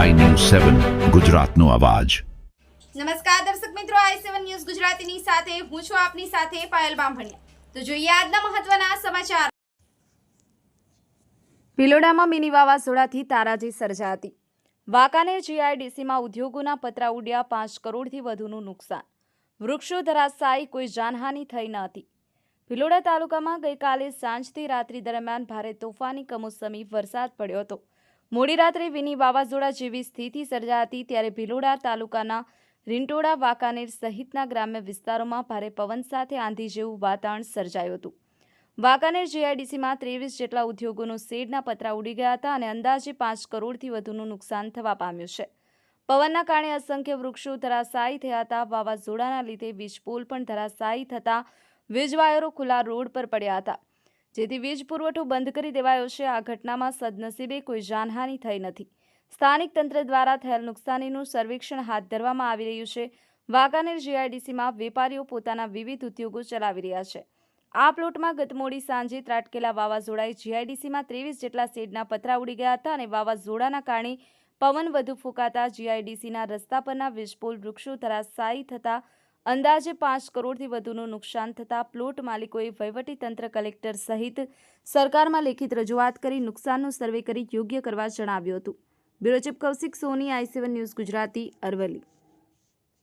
સેવન ગુજરાતનો અવાજ. નમસ્કાર દર્શક મિત્રો આઈ સેવન ન્યૂઝ ગુજરાતીની સાથે હું છું આપની સાથે પાયલ બામભણિયા. તો જોઈએ આજના મહત્વના સમાચાર. ભિલોડામાં મિની વાવાઝોડાથી તારાજી સર્જા હતી વાંકાનેર જીઆઈડીસીમાં ઉદ્યોગોના પતરા ઉડ્યા પાંચ કરોડથી વધુનું નુકસાન. વૃક્ષો ધરાશાયી કોઈ જાનહાનિ થઈ ન હતી ભિલોડા તાલુકામાં ગઈકાલે સાંજથી રાત્રિ દરમિયાન ભારે તોફાની કમોસમી વરસાદ પડ્યો હતો. મોડી રાત્રે વિની વાવાઝોડા જેવી સ્થિતિ સર્જા હતી ત્યારે ભિલોડા તાલુકાના રીંટોડા વાંકાનેર સહિતના ગ્રામ્ય વિસ્તારોમાં ભારે પવન સાથે આંધી જેવું વાતાવરણ સર્જાયું હતું. વાંકાનેર જીઆઈડીસીમાં ત્રેવીસ જેટલા ઉદ્યોગોનું શેડના પતરા ઉડી ગયા હતા અને અંદાજે પાંચ કરોડથી વધુનું નુકસાન થવા પામ્યું છે. પવનના કારણે અસંખ્ય વૃક્ષો ધરાશાયી થયા હતા. વાવાઝોડાના લીધે વીજપોલ પણ ધરાશાયી થતા વીજવાયરો ખુલ્લા રોડ પર પડ્યા હતા. જેથી વીજ પુરવઠો બંધ કરી દેવાયો છે. આ ઘટનામાં સદનસીબે કોઈ જાનહાનિ થઈ નથી. સ્થાનિક તંત્ર દ્વારા થયેલ નુકસાનીનું સર્વેક્ષણ હાથ ધરવામાં આવી રહ્યું છે. વાંકાનેર જીઆઈડીસીમાં વેપારીઓ પોતાના વિવિધ ઉદ્યોગો ચલાવી રહ્યા છે. આ પ્લોટમાં ગત મોડી સાંજે ત્રાટકેલા વાવાઝોડાએ જીઆઈડીસીમાં ત્રેવીસ જેટલા શેડના પતરા ઉડી ગયા હતા અને વાવાઝોડાના કારણે પવન વધુ ફૂંકાતા જીઆઈડીસીના રસ્તા પરના વીજપોલ વૃક્ષો ધરાશાયી થતા અંદાજે પાંચ કરોડથી વધુનું નુકસાન થતાં પ્લોટ માલિકોએ વહીવટી તંત્ર કલેક્ટર સહિત સરકારમાં લેખિત રજૂઆત કરી નુકસાનનું સર્વે કરી યોગ્ય કરવા જણાવ્યું હતું. Bureau chief Kaushik Soni, I seven news Gujarati, Aravalli.